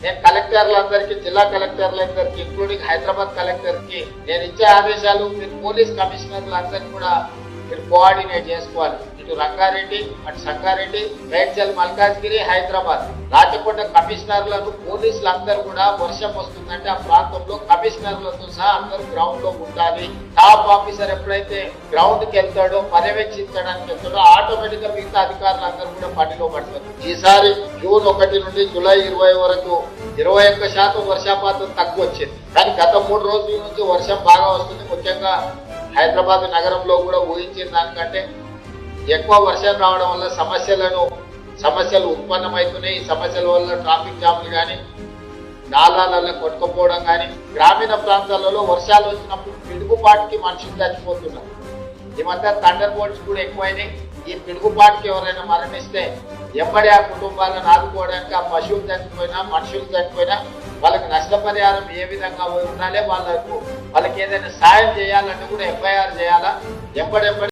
నేను కలెక్టర్లందరికీ జిల్లా కలెక్టర్లందరికీ including Hyderabad collector కి నేను ఇచ్చే ఆదేశాలు మీరు పోలీస్ కమిషనర్లందరినీ కూడా మీరు కోఆర్డినేట్ చేసుకోవాలి ఇటు రంగారెడ్డి అటు సంగారెడ్డి మేడ్చల్ మల్కాజ్గిరి హైదరాబాద్. రాచకొండ కమిషనర్లను పోలీసులు అందరూ కూడా వర్షం వస్తుందంటే ఆ ప్రాంతంలో కమిషనర్లతో సహా అందరూ గ్రౌండ్లో ఉండాలి. టాప్ ఆఫీసర్ ఎప్పుడైతే గ్రౌండ్కి వెళ్తాడో పర్యవేక్షించడానికి వెళ్తాడో ఆటోమేటిక్గా మిగతా అధికారులు అందరూ కూడా పనిలో పడతారు. ఈసారి జూన్ ఒకటి నుండి జూలై ఇరవై వరకు ఇరవై ఒక్క శాతం వర్షపాతం తక్కువ వచ్చింది. కానీ గత మూడు రోజుల నుంచి వర్షం బాగా వస్తుంది. ముఖ్యంగా హైదరాబాద్ నగరంలో కూడా ఊహించిన దానికంటే ఎక్కువ వర్షం రావడం వల్ల సమస్యలను సమస్యలు ఉత్పన్నమవుతున్నాయి ఈ సమస్యల వల్ల ట్రాఫిక్ జామ్లు కానీ నాలాలలో కొట్టుకుపోవడం కానీ గ్రామీణ ప్రాంతాలలో వర్షాలు వచ్చినప్పుడు పిడుగుపాటికి మనుషులు చచ్చిపోతున్నారు. ఈ మధ్య థండర్ బోల్ట్స్ కూడా ఎక్కువైనాయి ఈ పిడుగుపాటికి ఎవరైనా మరణిస్తే ఎంబడి ఆ కుటుంబాలను ఆదుకోవడానికి ఆ పశువులు చచ్చిపోయినా మనుషులు చచ్చిపోయినా వాళ్ళకి నష్టపరిహారం ఏ విధంగా ఉండాలి వాళ్ళకు వాళ్ళకి ఏదైనా సాయం చేయాలంటే కూడా ఎఫ్ఐఆర్ చేయాలా? ఎంబడెంబడి